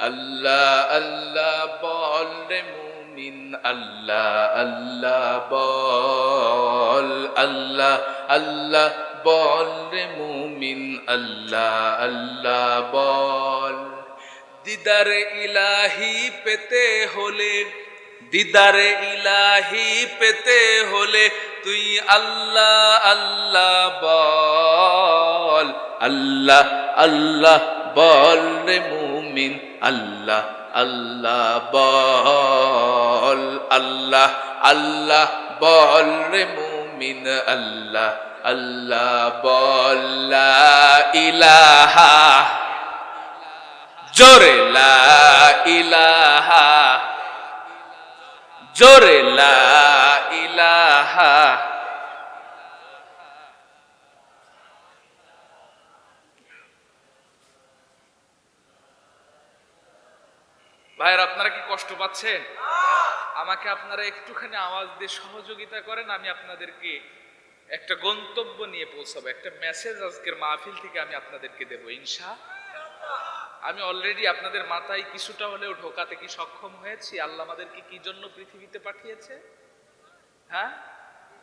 আল্লাহ আল্লাহ বল রে মুমিন, আল্লাহ আল্লাহ বল, আল্লাহ আল্লাহ বল মুমিন, আল্লাহ আল্লাহ বল। দিদার ইলাহি পেতে হলে, দিদার ইলাহি পেতে হলে তুই আল্লাহ আল্লাহ বল, আল্লাহ আল্লাহ বল রে মুমিন, আল্লাহ আল্লাহ বল, আল্লাহ আল্লাহ বল রে মুমিন, আল্লাহ আল্লাহ বল ইলাহা। জোরে লা ইলাহা। জোরে লা ইলাহা ভাইয়ের, আপনারা কি কষ্ট পাচ্ছেন? আমাকে আপনারা একটুখানি আওয়াজ দিয়ে সহযোগিতা করেন, আমি আপনাদেরকে একটা গন্তব্য নিয়ে পৌঁছাবো। একটা মেসেজ আজকের মাহফিল থেকে আমি আপনাদেরকে দেবো, ইনশা। আমি অলরেডি আপনাদের মাথায় কিছুটা হলেও ঢোকাতে কি সক্ষম হয়েছি? আল্লাহ আমাদেরকে কি জন্য পৃথিবীতে পাঠিয়েছে? হ্যাঁ?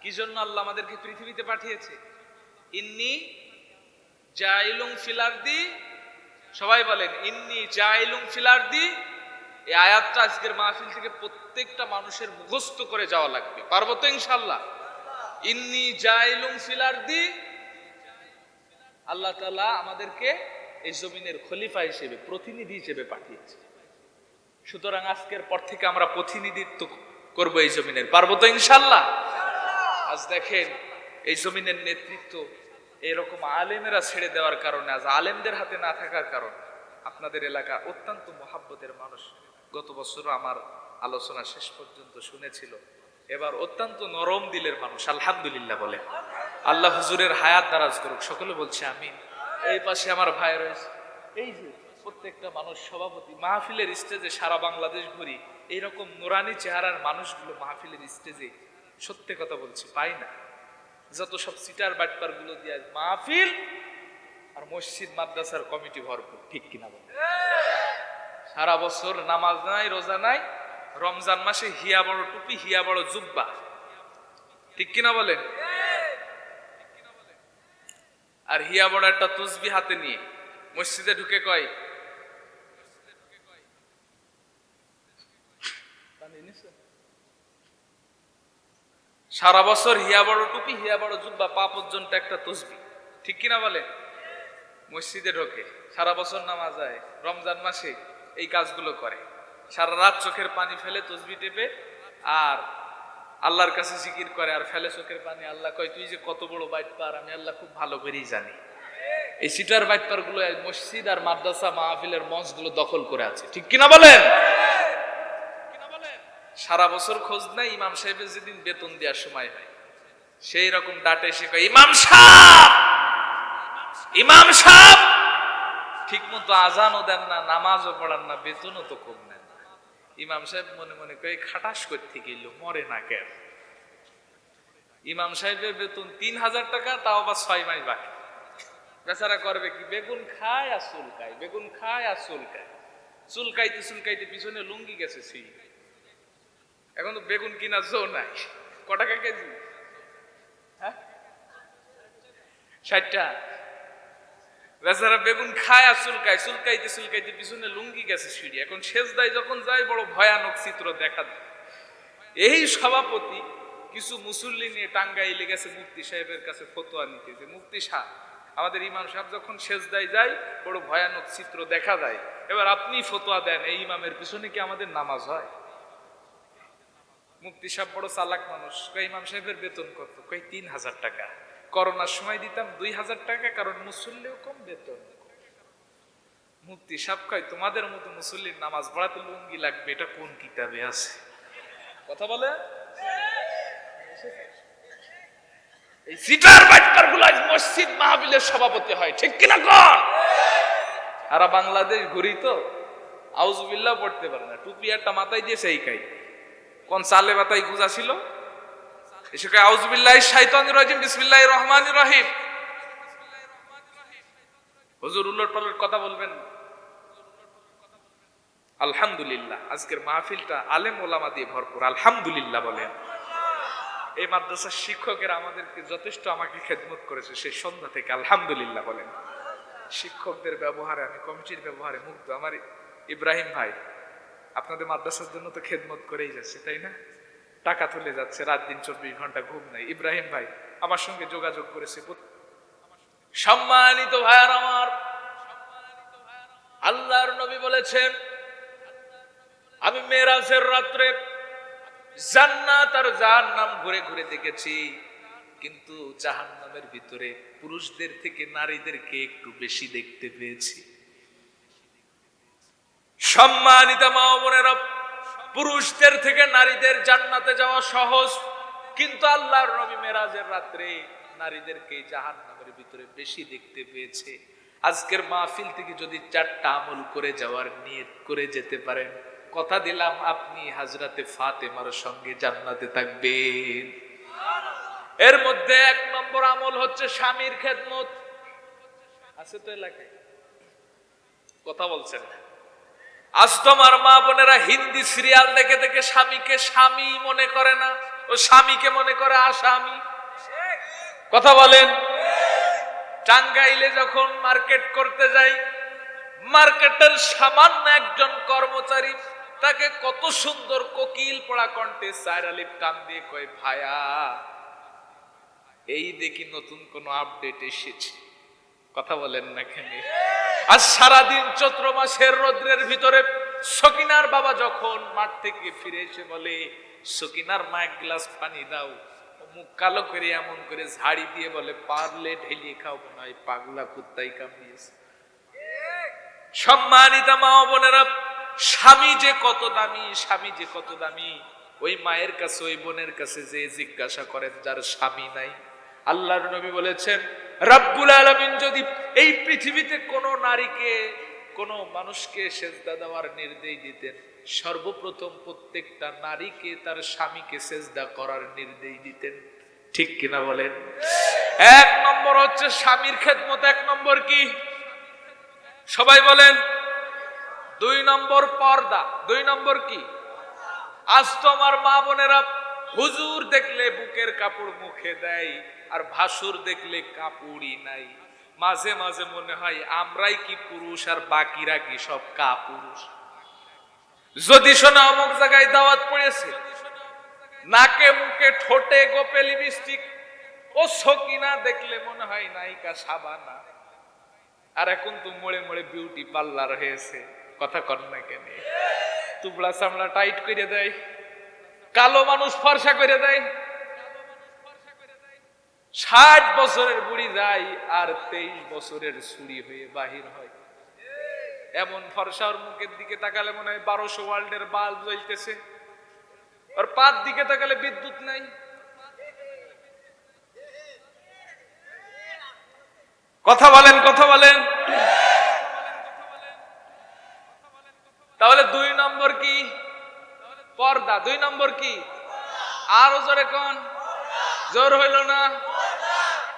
কি জন্য আল্লাহ আমাদেরকে পৃথিবীতে পাঠিয়েছে? ইন্নি জাইলুং ফিলারদি সবাই বলেন, ইন্নি জাইলুং ফিলারদি এই আয়াতটা আজকের মাহফিল থেকে প্রত্যেকটা মানুষের মুখস্থ করে যাওয়া লাগবে। পারব তো ইনশাল্লাহ ইন্নি জাইলুং ফিলারদি আল্লাহ তালা আমাদেরকে এই জমিনের খলিফা হিসেবে, প্রতিনিধি হিসেবে পাঠিয়েছে। সুতরাং আজকের পর থেকে আমরা প্রতিনিধিত্ব করব এই জমিনের। পারব তো ইনশাল্লাহ আজ দেখেন, এই জমিনের নেতৃত্ব এরকম আলেমেরা ছেড়ে দেওয়ার কারণে, আজ আলেমদের হাতে না থাকার কারণে আপনাদের এলাকা অত্যন্ত মহাব্বতের মানুষ। গত বছরও আমার আলোচনা শেষ পর্যন্ত শুনেছিল। এবার অত্যন্ত নরম দিলের মানুষ, আলহামদুলিল্লাহ বলে। আল্লাহ হুজুরের হায়াত দারাজ করুক, সকলে বলছে আমি এই পাশে আমার ভাই রয়েছে। এই যে প্রত্যেকটা মানুষ সভাপতি, মাহফিলের স্টেজে সারা বাংলাদেশ ঘুরি এইরকম নুরানি চেহারার মানুষগুলো মাহফিলের স্টেজে, সত্যি কথা বলছি, পাই না। যত সব সিটার বাটপারগুলো দিয়ে মাহফিল আর মসজিদ, মাদ্রাসার কমিটি ভরপুর, ঠিক কিনা বল? সারা বছর নামাজ নাই, রোজা নাই, রমজান মাসে হিয়া বড় টুপি, হিয়া বড় জুব্বা। ঠিক কিনা বলেন? আর হিয়া বড় একটা তুসবি হাতে নিয়ে মসজিদে ঢুকে কয়, সারা বছর হিয়া বড় টুপি, হিয়া বড় জুব্বা, পা পর্যন্ত একটা তসবি ঠিক কিনা বলে মসজিদে ঢোকে, সারা বছর নামাজ যায় রমজান মাসে এই কাজগুলো করে। সারা রাত চোখের পানি ফেলে তসবি টেপে আর আল্লাহর কাছে জিকির করে আর ফেলে চোখের পানি। আল্লাহ কয়, তুই যে কত বড় বাইট পার আমি আল্লাহ খুব ভালো করেই জানি। এই সিটার বাইটগুলো মসজিদ আর মাদ্রাসা, মাহফিলের মঞ্চগুলো দখল করে আছে। ঠিক কিনা বলেন? সারা বছর খোঁজ নাই, ইমাম সাহেবের যেদিন বেতন দেওয়ার সময় হয়, সেই রকম ডাটে এসে কয়, ইমাম সাহেব! ইমাম সাহেব! ঠিক মতো আজানও দেন না, নামাজও পড়ান না, বেতনও তো কম নেন ইমাম সাহেব মনে মনে কয়ে খাটাস করতে গেল মরে না কেন? ইমাম সাহেবের বেতন তিন হাজার টাকা, তাও আবার ছয় মাস বাকি। বেচারা করবে কি? বেগুন খায় আর চুলকায়, বেগুন খায় আর চুলকায়। চুলকাইতে চুলকাইতে পিছনে লুঙ্গি গেছে সেই। এখন তো বেগুন কিনা জো নাই। ক টাকা কেজি? হ্যাঁ? ষাটটা। বেচারা বেগুন খায় আর চুলকায়, চুলকাইতে চুলকাইতে পিছনে লুঙ্গি গেছে সিঁড়ি। এখন শেষ দায় যখন যায়, বড় ভয়ানক চিত্র দেখা দেয়। এই সভাপতি কিছু মুসল্লি নিয়ে টাঙ্গাইলে গেছে মুফতি সাহেবের কাছে ফতোয়া নিতে। যে, মুফতি সাহেব, আমাদের ইমাম সাহেব যখন শেষ দায় যায়, বড় ভয়ানক চিত্র দেখা যায় এবার আপনি ফতোয়া দেন, এই ইমামের পিছনে কি আমাদের নামাজ হয়? মুফতি সাহেব বড় চালাক মানুষ। কই ইমাম সাহেবের বেতন কত? কয়, তিন হাজার টাকা। করোনার সময় দিতাম দুই হাজার টাকা, কারণ মুসল্লিও কম বেতন। মুক্তি সাহেব কয়, তোমাদের মতো মুসল্লির নামাজ পড়াতে লুঙ্গি লাগবে, এটা কোন কিতাবে আছে? কথা বলে? এই সিটার বাটকারগুলো মসজিদ মাহবিলের সভাপতি হয়, ঠিক কিনা কর সারা বাংলাদেশ ঘুরি তো আউজবিল্লাহ পড়তে পারে না। টুপি একটা মাথায় দিয়ে সেই কাই। কোন চালে মাথায় গুজা ছিল? এসে আউজবিল্লাহ শাইতানির রাজিম, বিসমিল্লাহির রহমানির রহিম। হুজুর উল্লট কথা বলবেন? আলহামদুলিল্লাহ, আজকের মাহফিলটা আলেম ওলামা দিয়ে ভরপুর, আলহামদুলিল্লাহ বলেন। এই মাদ্রাসার শিক্ষকেরা আমাদেরকে যথেষ্ট আমাকে খেদমত করেছে, সেই সন্ধ্যা থেকে, আলহামদুলিল্লাহ বলেন। শিক্ষকদের ব্যবহারে, আমি কমিটির ব্যবহারে মুগ্ধ। আমার ইব্রাহিম ভাই, আপনাদের মাদ্রাসার জন্য তো খেদমত করেই যাচ্ছে, তাই না? টাকা তুলে যাচ্ছে, রাত দিন চব্বিশ ঘণ্টা ঘুম নাই। ইব্রাহিম ভাই, আমার সঙ্গে যোগাযোগ করেছে। সম্মানিত ভাইয়ার আমার। আল্লাহর নবী বলেছেন, আমি মেরাজের রাত্রে জান্নাত আর জাহান্নাম ঘুরে ঘুরে দেখেছি। কিন্তু জাহান্নামের ভিতরে পুরুষদের থেকে নারীদেরকে একটু বেশি দেখতে পেয়েছি। সম্মানিত মা বোনেরা পুরুষদের থেকে নারীদের জান্নাতে যাওয়া সহজ, কিন্তু আল্লাহর নবী মেরাজের রাত্রে নারীদেরকে জাহান্নামের ভিতরে বেশি দেখতে পেয়েছে। আজকের মাহফিল থেকে যদি চারটা আমল করে যাওয়ার নিয়ত করে যেতে পারেন, কথা দিলাম, আপনি হাজরাতে ফাতেমার সঙ্গে জান্নাতে থাকবেন। এর মধ্যে এক নম্বর আমল হচ্ছে স্বামীর খেদমত। আছে তো এলাকায়? কথা বলছেন। না আজ তোমার মা বোনেরা হিন্দি সিরিয়াল দেখে দেখে স্বামীকে স্বামী মনে করে না। ও স্বামীকে মনে করে আসামি। কথা বলেন। টাঙ্গাইলে যখন মার্কেট করতে যাই, মার্কেটের সামান্য একজন কর্মচারী তাকে কত সুন্দর কোকিল পড়া কণ্ঠে সাইর আলিফ টান দিয়ে কয়, ভায়া, এই দেখি নতুন কোন আপডেট এসেছে। কথা বলেন না কেন? আজ সারাদিন চৈত্র মাসের রৌদ্রের ভিতরে সকিনার বাবা যখন মাঠ থেকে ফিরে এসে বলে, সকিনার মা এক গ্লাস পানি দাও। মুখ কালো করে এমন করে ঝাড়ি দিয়ে বলে, পারলে ঢেলিয়ে খাও হয় পাগলা কুত্তাই কামড়িয়েছে। সম্মানিতা মা বোনেরা, স্বামী যে কত দামি, স্বামী যে কত দামি, ওই মায়ের কাছে, ওই বোনের কাছে যে জিজ্ঞাসা করেন, যার স্বামী নাই? আল্লাহর নবী বলেছেন, রাব্বুল আলমিন যদি এই পৃথিবীতে কোনো নারীকে, কোনো মানুষকে সেজদা দেওয়ার নির্দেশ দিতেন, সর্বপ্রথম প্রত্যেকটা নারীকে তার স্বামীকে সেজদা করার নির্দেশ দিতেন। ঠিক কিনা বলেন? এক নম্বর হচ্ছে স্বামীর খেদমত, এক নম্বর কি? সবাই বলেন, দুই নম্বর পর্দা, দুই নম্বর কি? আজ তো আমার মা বোনেরা হুজুর দেখলে বুকের কাপড় মুখে দেয়, আর ভাসুর দেখলে কাপড়ই নাই। মাঝে মাঝে মনে হয়, আমরাই কি পুরুষ আর বাকিরা কি সব কা পুরুষ যদি শোনা অমুক জায়গায় দাওয়াত পড়েছে, নাকে মুখে ঠোঁটে গোপে লিপস্টিক, ও সকিনা দেখলে মনে হয় নায়িকা সাবানা। আর এখন তো মোড়ে মোড়ে বিউটি পার্লার হয়েছে, কথা কর না কেন? তুবড়া চামড়া টাইট করে দেয়। কালো মানুষ ফর্সা করে দেয়। ষাট বছরের বুড়ি যায় আর তেইশ বছরের ছুরি হয়ে বাহির হয়। এমন ফর্সার মুখের দিকে তাকালে মনে হয় বারোশো ওয়ার্ল্ডের বাল্ব জ্বলতেছে। আর পাত দিকে তাকালে বিদ্যুৎ নাই। কথা বলেন কথা বলেন। তাহলে দুই নম্বর কি? পর্দা। দুই নম্বর কি? আরও জোরে কোন? জোর হইল না?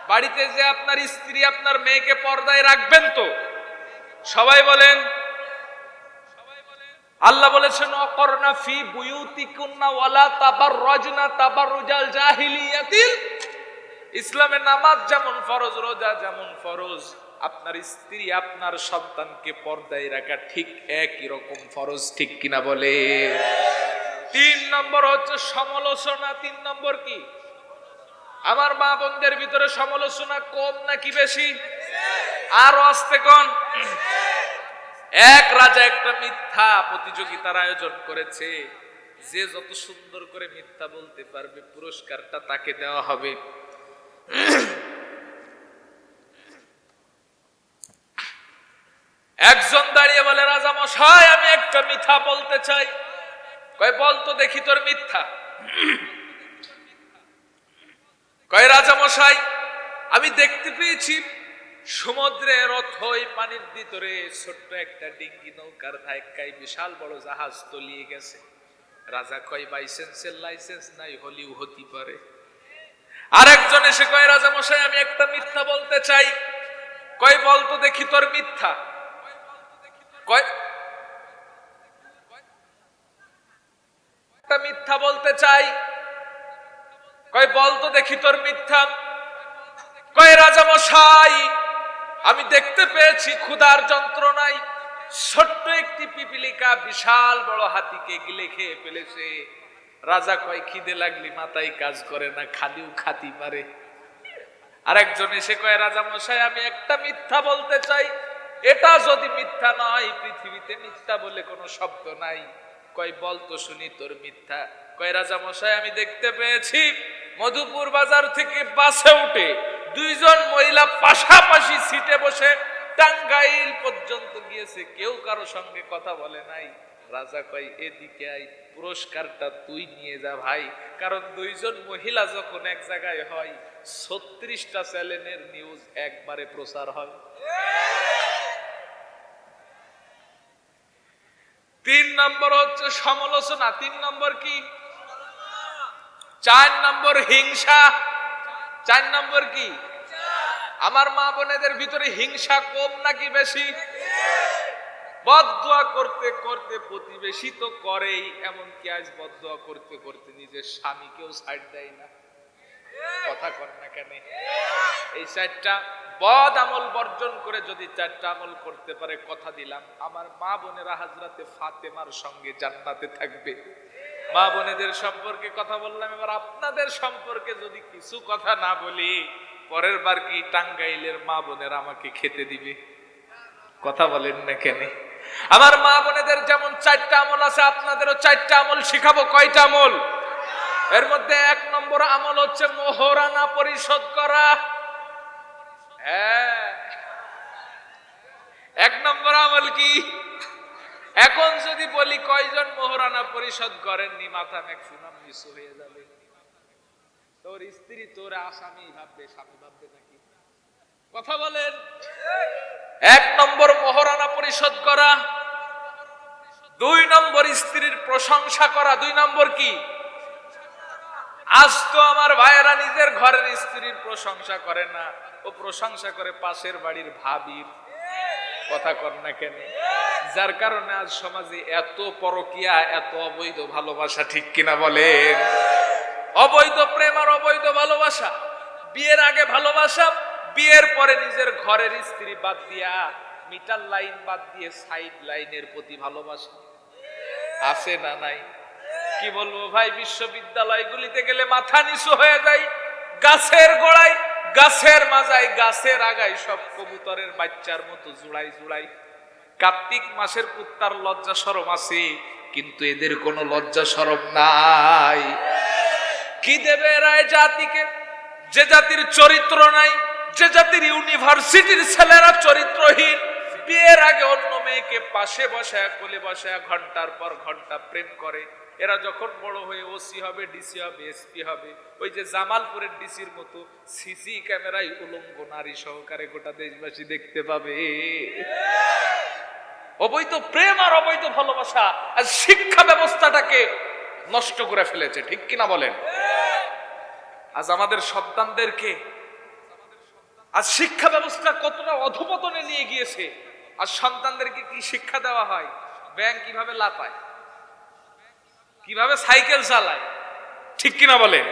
বাড়িতে যে আপনার স্ত্রী আপনার মেয়েকে পর্দায় রাখবেন তো, সবাই বলেন। আল্লাহ বলেছেন অকর্ণা ফি বুয়ুতিকুন্না ওয়ালা তাবাররাজনা তাবাররুজাল জাহিলিয়াতিল। ইসলামে নামাজ যেমন ফরজ, রোজা যেমন ফরজ, আপনার স্ত্রী আপনার সন্তানকে পর্দায় রাখা ঠিক একই রকম ফরজ, ঠিক কিনা বলে? নম্বর হচ্ছে সমালোচনা, তিন নম্বর কি? আমার মা বোনদের ভিতরে সমালোচনা কম নাকি বেশি? আরও আসতে কোন। এক রাজা একটা মিথ্যা প্রতিযোগিতার আয়োজন করেছে। যে যত সুন্দর করে মিথ্যা বলতে পারবে, পুরস্কারটা তাকে দেওয়া হবে। একজন দাঁড়িয়ে বলে, রাজা মশাই, আমি একটা মিথ্যা বলতে চাই। কয়, বল তো দেখি তোর মিথ্যা। কয়, রাজা মশাই, আমি দেখতে পেয়েছি সমুদ্রের অথই পানির ভিতরে ছোট্ট একটা ডিঙ্গি নৌকার ধাক্কায় বিশাল বড় জাহাজ তলিয়ে গেছে। রাজা কয় বাইসেন্সের লাইসেন্স নাই, হলিও হতে পারে। আরেকজন এসে কয়, রাজা মশাই, আমি একটা মিথ্যা বলতে চাই। কয়, বল তো দেখি তোর মিথ্যা। কয় একটা মিথ্যা বলতে চাই। কয়, বল তো দেখি তোর মিথ্যা। কয়, রাজা মশাই, আমি দেখতে পেয়েছি ক্ষুধার যন্ত্রণায় ছোট্ট একটি পিপিলিকা বিশাল বড় হাতিকে গিলে খেয়ে ফেলেছে। রাজা কয়, খিদে লাগলি মাথায় কাজ করে না, খালিও খাতি পারে আরেকজন এসে কয়, রাজা মশাই, আমি একটা মিথ্যা বলতে চাই। এটা যদি মিথ্যা নয়, পৃথিবীতে মিথ্যা বলে কোনো শব্দ নাই। কয়, বল তো শুনি তোর মিথ্যা। কয়, রাজা মশাই, আমি দেখতে পেয়েছি, মধুপুর বাজার থেকে বাসে উঠে দুইজন মহিলা পাশাপাশি সিটে বসে টাঙ্গাইল পর্যন্ত গিয়েছে। কেউ কারও সঙ্গে কথা বলে নাই। রাজা কয়, এদিকে আই পুরস্কারটা তুই নিয়ে যা ভাই। কারণ দুইজন মহিলা যখন এক জায়গায় হয়, ছত্রিশটা চ্যানেলের নিউজ একবারে প্রচার হয়। তিন নম্বর হচ্ছে সমালোচনা। তিন নম্বর কি? চার নম্বর হিংসা। চার নম্বর কি? আমার মা বোনেদের ভিতরে হিংসা কম নাকি বেশি? বদুয়া করতে করতে প্রতিবেশী তো করেই, এমনকি আজ বদুয়া করতে করতে নিজের স্বামীকেও সাইড দেয় না। কথা কর না কেন? এই চারটা বদ আমল বর্জন করে যদি চারটা আমল করতে পারে, কথা দিলাম। আমার মা বোনেরা হাজরাতে ফাতেমার সঙ্গে জান্নাতে থাকবে। মা বোনেদের সম্পর্কে কথা বললাম, এবার আপনাদের সম্পর্কে যদি কিছু কথা না বলি, পরের বার কি টাঙ্গাইলের মা বোনেরা আমাকে খেতে দিবে? কথা বলেন না কেন? আমার মা বোনেদের যেমন চারটা আমল আছে, আপনাদেরও চারটা আমল শিখাবো। কয়টা আমল? এর মধ্যে এক নম্বর আমল হচ্ছে মোহরানা পরিশোধ করা। হ্যাঁ। এক নম্বর আমল কি? এখন যদি বলি কয়জন মোহরানা পরিশোধ করেননি, মাথা ম্যাক্সিমাম নিচু হয়ে যাবে। তোর স্ত্রী, তোর আসামি ভাববে, স্বামী ভাববে নাকি? কথা বলেন। এক নম্বর মোহরানা পরিশোধ করা। দুই নম্বর স্ত্রীর প্রশংসা করা। দুই নম্বর কি? আজ তো আমার ভাইয়েরা নিজের ঘরের স্ত্রীর প্রশংসা করে না। ও প্রশংসা করে পাশের বাড়ির ভাবির। কথা কর না কেন? যার কারণে আজ সমাজে এত পরকিয়া, এত অবৈধ ভালোবাসা, ঠিক কিনা বলেন? অবৈধ প্রেম আর অবৈধ ভালোবাসা। বিয়ের আগে ভালোবাসা, বিয়ের পরে নিজের ঘরের স্ত্রী বাদ দিয়া, মিটার লাইন বাদ দিয়ে সাইড লাইনের প্রতি ভালোবাসা। আছে না নাই? কি বলব ভাই, বিশ্ববিদ্যালয়গুলিতে গেলে মাথা নিচু হয়ে যায়, গাছের গোড়ায়, গাছের মাজায়, গাছের আগায় সব কবুতরের বাচ্চার মতো জুড়াই জুড়াই। কার্তিক মাসের কুত্তার লজ্জা সরম আছে, কিন্তু এদের কোনো লজ্জা সরম নাই। কি দেবে রায় জাতিকে? যে জাতির চরিত্র নাই, যে জাতির ইউনিভার্সিটির ছেলেরা চরিত্রহীন, বিয়ের আগে অন্য মেয়েকে পাশে বসায়, কোলে বসায়, ঘণ্টার পর ঘণ্টা প্রেম করে। এরা যখন বড় হয়ে ওসি হবে, ডিসি হবে, এসপি হবে, ওই যে জামালপুরের ডিসির মতো সিসি ক্যামেরায় উলঙ্গ নারী সহকারে গোটা দেশবাসী দেখতে পাবে। অবৈধ প্রেম আর অবৈধ ভালোবাসা আর শিক্ষা ব্যবস্থাটাকে নষ্ট করে ফেলেছে, ঠিক কিনা বলেন? আজ আমাদের সন্তানদেরকে, আজ শিক্ষা ব্যবস্থা কতটা অধপতনে নিয়ে গিয়েছে, আর সন্তানদেরকে কি শিক্ষা দেওয়া হয়? ব্যাংক কীভাবে লাপায় কীভাবে সাইকেল চালায়? ঠিক কিনা বলেন?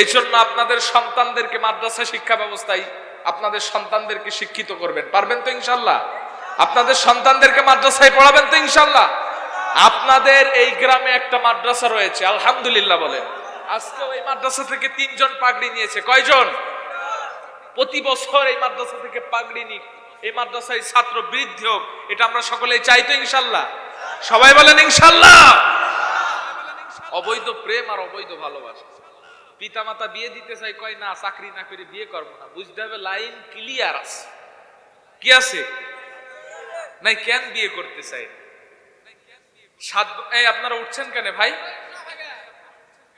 এই জন্য আপনাদের সন্তানদেরকে মাদ্রাসা শিক্ষা ব্যবস্থায় আপনাদের সন্তানদেরকে শিক্ষিত করবেন। পারবেন তো ইনশাল্লাহ আপনাদের সন্তানদেরকে মাদ্রাসায় পড়াবেন তো ইনশাল্লাহ আপনাদের এই গ্রামে একটা মাদ্রাসা রয়েছে, আলহামদুলিল্লাহ বলেন। আজকে ওই মাদ্রাসা থেকে তিনজন পাগড়ি নিয়েছে। কয়জন? প্রতি বছর এই মাদ্রাসা থেকে পাগড়ি নিক। এই মাদ্রাসায় ছাত্র বৃদ্ধি হোক, এটা আমরা সকলেই চাই তো ইনশাল্লাহ সবাই বলেন ইনশাল্লাহ অবৈধ প্রেম আর অবৈধ ভালোবাসা। পিতামাতা বিয়ে দিতে চাই কয়, না, চাকরি না করে বিয়ে করব না। বুঝতে হবে লাইন ক্লিয়ার আছে। কি আছে? নাই, কেন বিয়ে করতে চাই সাত এই, আপনারা উঠছেন কেন ভাই?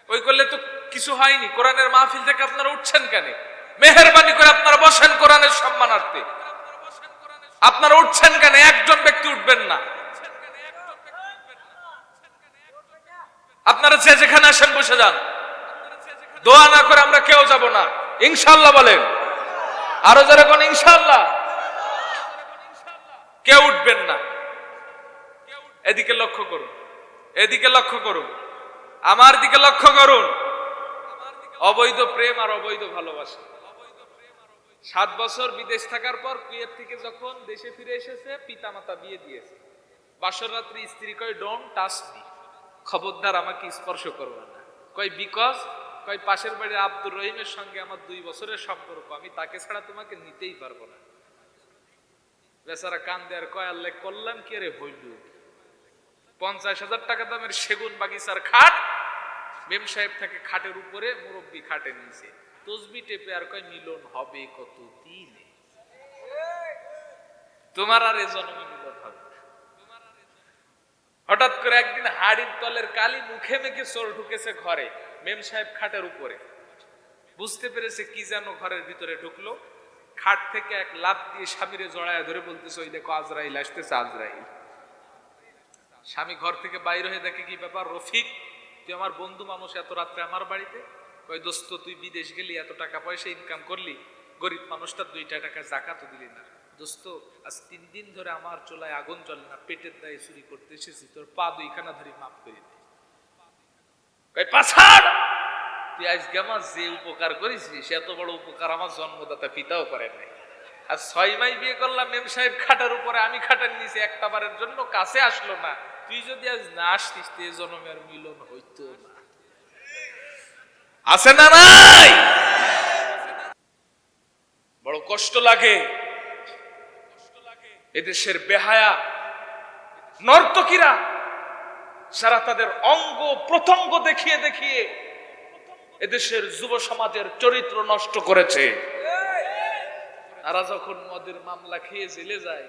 ওই করলে তো কিছু হয়নি। কোরআনের মাহফিল থেকে আপনারা উঠছেন কেন? মেহরবানি করে আপনারা বসেন কোরআনের সম্মানার্থে। আপনারা উঠছেন কেন? একজন ব্যক্তি উঠবেন না। আপনারা যে যেখানে আসেন বসে যান। দোয়া না করে আমরা কেউ যাব না। ইনশাল্লাহ বলেন। আরও যারা কোন ইনশাল্লাহ কেউ উঠবেন না। এদিকে লক্ষ্য করুন। এদিকে লক্ষ্য করুন। আমার দিকে লক্ষ্য করুন। অবৈধ প্রেম আর অবৈধ ভালোবাসা। সাত বছর বিদেশ থাকার পর কুয়েত থেকে যখন দেশে ফিরে এসেছে পিতা মাতা বিয়ে দিয়েছে। বাসর রাত্রি স্ত্রী কয় ডোন্ট টাচ মি খবরদার আমাকে স্পর্শ করবে না। কয়, বিকজ? কয়, পাশের বাড়ির আব্দুর রহিমের সঙ্গে আমার দুই বছরের সম্পর্ক। আমি তাকে ছাড়া তোমাকে নিতেই পারব না। বেচারা কান দেয়ার কয়, আল্লাহ, করলাম কি রে হইল? পঞ্চাশ হাজার টাকা দামের সেগুন বাগিচার খাট মেম সাহেব থাকে খাটের উপরে, মুরব্বী খাটে নিয়েছে তসবি টেপে আর কয়, মিলন হবে কত দিনে তোমার আর এ জন্মে। হঠাৎ করে একদিন হাড়ির তলের কালি মুখে মেখে চোর ঢুকেছে ঘরে, মেম সাহেব খাটের উপরে। বুঝতে পেরেছে কি যেন ঘরের ভিতরে ঢুকলো। খাট থেকে এক লাভ দিয়ে স্বামীরে জড়ায় ধরে বলতেছে, ওই দেখো আজরাইল, আসতেছে আজরাইল। স্বামী ঘর থেকে বাইরে হয়ে দেখে কি ব্যাপার, রফিক, তুই আমার বন্ধু মানুষ এত রাত্রে আমার বাড়িতে? ওই দোস্ত, তুই বিদেশ গেলি, এত টাকা পয়সা ইনকাম করলি, গরিব মানুষটা দুইটা টাকা জাকাতও দিলি না। দোস্ত, আজ তিন দিন ধরে আমার চুলায় আগুন জ্বলে না, পেটের দায়ে চুরি করতে এসেছি, তোর পা দুইখানা ধরে মাফ করে তুই আজকে আমার যে উপকার করেছিস এত বড় উপকার আমার জন্মদাতা পিতাও করে নাই। আর ছয় মাই বিয়ে করলাম, মেম সাহেব খাটার উপরে, আমি খাটার নিচে একটা বারের জন্য কাছে আসলো না। তুই যদি আজ না আসতিস, তে জন্মের মিলন হইতো না। আছে না নাই? বড় কষ্ট লাগে। এদেশের বেহায়া নর্তকীরা, যারা তাদের অঙ্গ প্রত্যঙ্গ দেখিয়ে দেখিয়ে এদেশের যুব সমাজের চরিত্র নষ্ট করেছে। তারা যখন মদের মামলা খেয়ে জেলে যায়,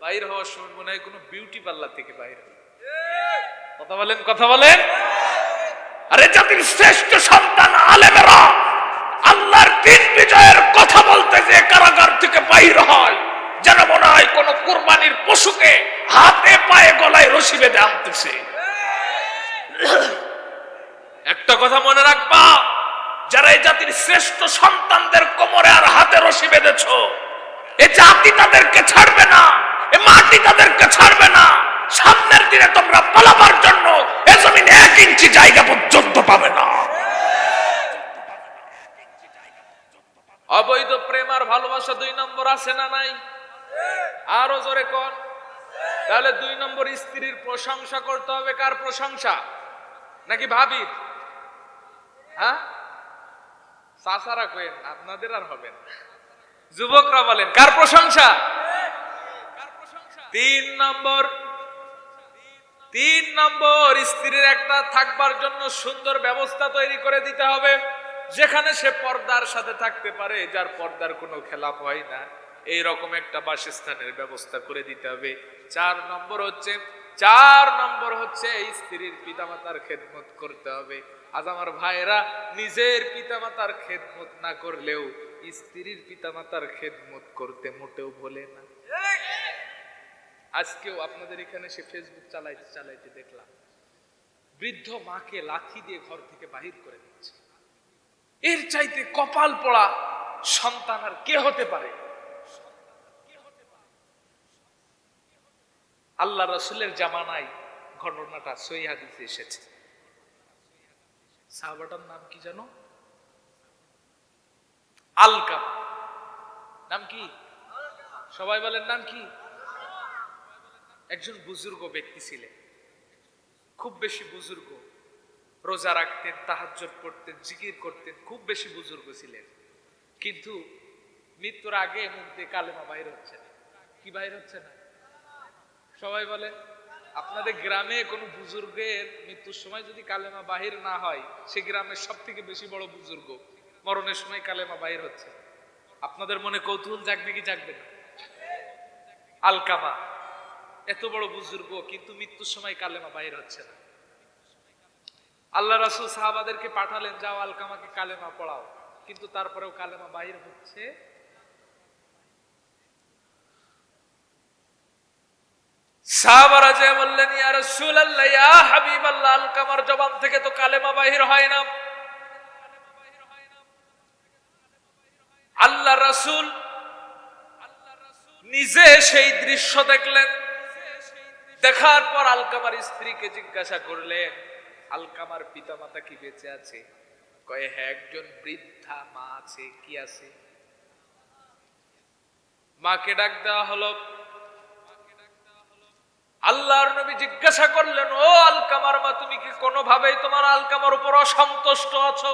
বাইর হওয়ার সময় মনে হয় কোনো বিউটি পার্লার থেকে বাইর কথা বলেন কথা বলেন। আরে জাতির শ্রেষ্ঠ সন্তান আলেমেরা, আল্লাহর দিন বিজয়ের কথা বলতে যে কারাগার থেকে বাইর হয়। যেন মনে হয় কোন কুরবানির পশুকে হাতে পায়ে গলায় রশি বেঁধে আনতেছে। একটা কথা মনে রাখবা, যারা এই জাতির শ্রেষ্ঠ সন্তানদের কোমরে আর হাতে রশি বেঁধেছ, এ জাতি তাদেরকে ছাড়বে না, এ মাটি তাদেরকে ছাড়বে না, সামনের দিনে তোমরা পালাবার জন্য এ জমিন এক ইঞ্চি জায়গা পর্যন্ত পাবে না। অবৈধ প্রেম আর ভালোবাসা দুই নম্বর আছে না নাই? আরও জোরে কন। তাহলে দুই নম্বর স্ত্রীর প্রশংসা করতে হবে কার প্রশংসা? নাকি হ্যাঁ? কেন আপনাদের আর যুবকরা বলেন কার প্রশংসা? তিন নম্বর। তিন নম্বর স্ত্রীর একটা থাকবার জন্য সুন্দর ব্যবস্থা তৈরি করে দিতে হবে, যেখানে সে পর্দার সাথে থাকতে পারে, যার পর্দার কোনো খেলাপ হয় না। এই রকম একটা বাসস্থানের ব্যবস্থা করে দিতে হবে। চার নম্বর হচ্ছে, চার নম্বর হচ্ছে স্ত্রীর পিতামাতার খেদমত করতে হবে। আজ আমার ভাইরা নিজের পিতামাতার খেদমত না করলেও স্ত্রীর পিতামাতার খেদমত করতে মোটেও ভোলে না। আজকেও আপনাদের এখানে সে ফেসবুক চালাইতে চালাইতে দেখলাম, বৃদ্ধ মাকে লাথি দিয়ে ঘর থেকে বাহির করে দিচ্ছে। এর চাইতে কপাল পড়া সন্তান আর কে হতে পারে? আল্লাহ রসুলের জামানায় ঘটনাটা সই হাদিসে এসেছে। সাহাবাটার নাম কি জানো? আলকাম। নাম কি? সবাই বলেন নাম কি? একজন বুজুর্গ ব্যক্তি ছিলেন। খুব বেশি বুজুর্গ। রোজা রাখতেন, তাহাজ্জুদ করতেন জিকির করতেন, খুব বেশি বুজুর্গ ছিলেন। কিন্তু মৃত্যুর আগে মুখ কালেমা বাইর হচ্ছে না। কি বাইর হচ্ছে না? সবাই বলে, আপনাদের গ্রামে কোনো বুজুর্গের মৃত্যুর সময় যদি কালেমা বাহির না হয়, সে গ্রামের সব থেকে বেশি বড় বুজুর্গ। মরণের সময় কালেমা বাহির হচ্ছে। আপনাদের মনে কৌতূহল জাগবে কি জাগবে না? আলকামা। এত বড় বুজুর্গ, কিন্তু মৃত্যুর সময় কালেমা বাহির হচ্ছে না। আল্লাহ রাসুল সাহাবাদেরকে পাঠালেন, যাও আলকামাকে কালেমা পড়াও। কিন্তু তারপরেও কালেমা বাহির হচ্ছে সাহাবারা যে বললেন, ইয়া রাসূলুল্লাহ, ইয়া হাবিবাল্লাহ আলকামার জবান থেকে তো কালেমা বাহির হয় না। আল্লাহ রাসূল নিজে সেই দৃশ্য দেখলেন। দেখার পর আলকামার স্ত্রীকে জিজ্ঞাসা করলেন আলকামার পিতামাতা কি বেঁচে আছে? কয়ে হ্যাঁ একজন বৃদ্ধা, মা আছে, কি আছে? মাকে ডাক দেওয়া হলো আল্লাহর নবী জিজ্ঞাসা করলেন, ও আলকামার মা তুমি কি কোনোভাবেই তোমার আলকামার উপর অসন্তুষ্ট আছো?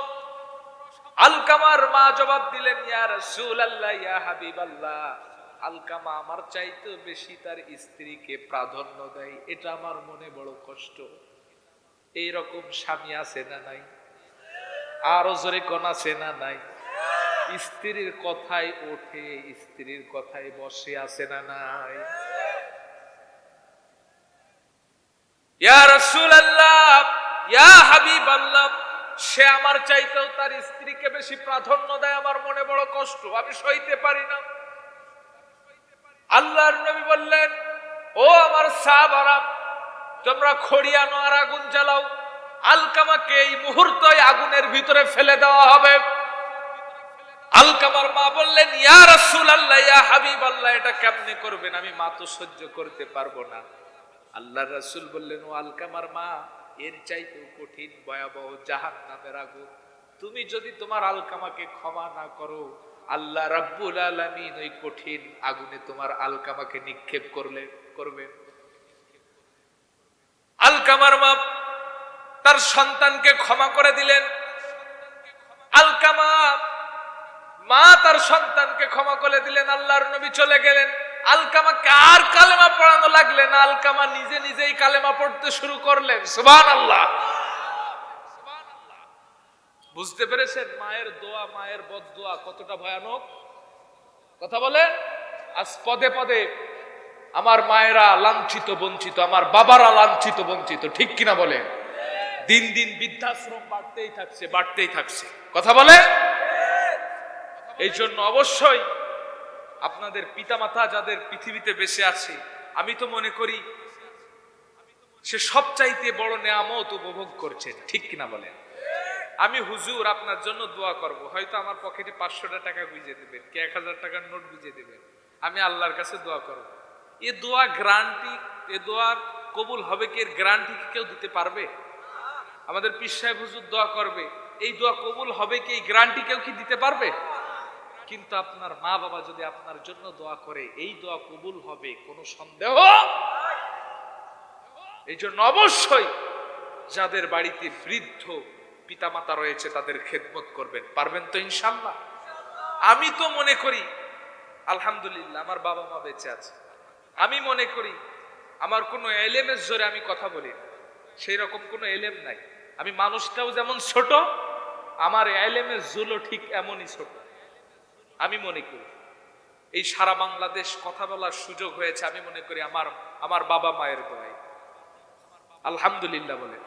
আলকামার মা জবাব দিলেন, ইয়া রাসূল আল্লাহ ইয়া হাবিব আল্লাহ আলকামা আমার চাইতে বেশি তার স্ত্রীকে প্রাধান্য দেয়। এটা আমার মনে বড় কষ্ট। এই রকম স্বামী আছে না নাই? আরও জোরে কোন আছে না নাই? স্ত্রীর কথায় ওঠে, স্ত্রীর কথায় বসে আছে না নাই? সে আমার চাইতেও তার স্ত্রীকে বেশি প্রাধান্য দেয়, আমার মনে বড় কষ্ট, আমি সইতে পারি না। আল্লাহর নবী বললেন, ও আমার সাহাবারা, তোমরা খড়িয়ানো আর আগুন জ্বালাও, আলকামাকে এই মুহূর্তে আগুনের ভিতরে ফেলে দেওয়া হবে। আলকামার মা বললেন, ইয়া রাসূলুল্লাহ, ইয়া হাবিবাল্লাহ, এটা কেমনে করবেন? আমি মা তো সহ্য করতে পারব না। আল্লাহ রাসূল বললেন, ও আলকামার মা, এর চাইতেও কঠিন, ভয়াবহ জাহান নামের আগুন। তুমি যদি তোমার আলকামাকে ক্ষমা না করো, আল্লাহ রাব্বুল আলামিন ওই কঠিন আগুনে তোমার আলকামাকে নিক্ষেপ করলে, করবে। আলকামার মা তার সন্তানকে ক্ষমা করে দিলেন। আলকামা মা তার সন্তানকে ক্ষমা করে দিলেন। আল্লাহর নবী চলে গেলেন। আলকামাকে আর কালেমা পড়ানো লাগলেন আলকামা নিজে নিজেই কালেমা পড়তে শুরু করলেন। সুবান আল্লাহ বুঝতে পেরেছেন? মায়ের দোয়া, মায়ের বদ দোয়া কতটা ভয়ানক? কথা বলে? আজ পদে পদে আমার মায়েরা লাঞ্ছিত, বঞ্চিত, আমার বাবারা লাঞ্ছিত, বঞ্চিত। ঠিক কিনা বলে? দিন দিন বৃদ্ধাশ্রম বাড়তেই থাকছে বাড়তেই থাকছে। কথা বলে? এই জন্য অবশ্যই আপনাদের পিতামাতা যাদের পৃথিবীতে বেঁচে আছে, আমি তো মনে করি সে সবচাইতে বড় নেয়ামত উপভোগ করছে, ঠিক কিনা বলেন? আমি হুজুর, আপনার জন্য দোয়া করব। হয়তো আমার পকেটে পাঁচশোটা টাকা বুঝিয়ে দেবেন কে এক হাজার টাকার নোট বুঝিয়ে দেবেন আমি আল্লাহর কাছে দোয়া করব। এ দোয়া গ্রান্টি এ দোয়ার কবুল হবে কি, এর গ্রান্টি কি কেউ দিতে পারবে? আমাদের পীর সাহেব হুজুর দোয়া করবে। এই দোয়া কবুল হবে কি, এই গ্রান্টি কেউ কি দিতে পারবে? কিন্তু আপনার মা বাবা যদি আপনার জন্য দোয়া করে, এই দোয়া কবুল হবে, কোনো সন্দেহ? এই জন্য অবশ্যই যাদের বাড়িতে বৃদ্ধ পিতামাতা রয়েছে, তাদের খেদমত করবেন। পারবেন তো ইনশাল্লাহ আমি তো মনে করি, আলহামদুলিল্লাহ, আমার বাবা মা বেঁচে আছে। আমি মনে করি, আমার কোনো এলেমের জোরে আমি কথা বলি সেই রকম কোনো এলেম নাই। আমি মানুষটাও যেমন ছোট, আমার এলেমের জুলো ঠিক এমনই ছোট। আমি মনে করি। এই সারা বাংলাদেশ কথা বলার সুযোগ হয়েছে, আমি মনে করি আমার আমার বাবা মায়ের দোয়াই। আলহামদুলিল্লাহ বলে।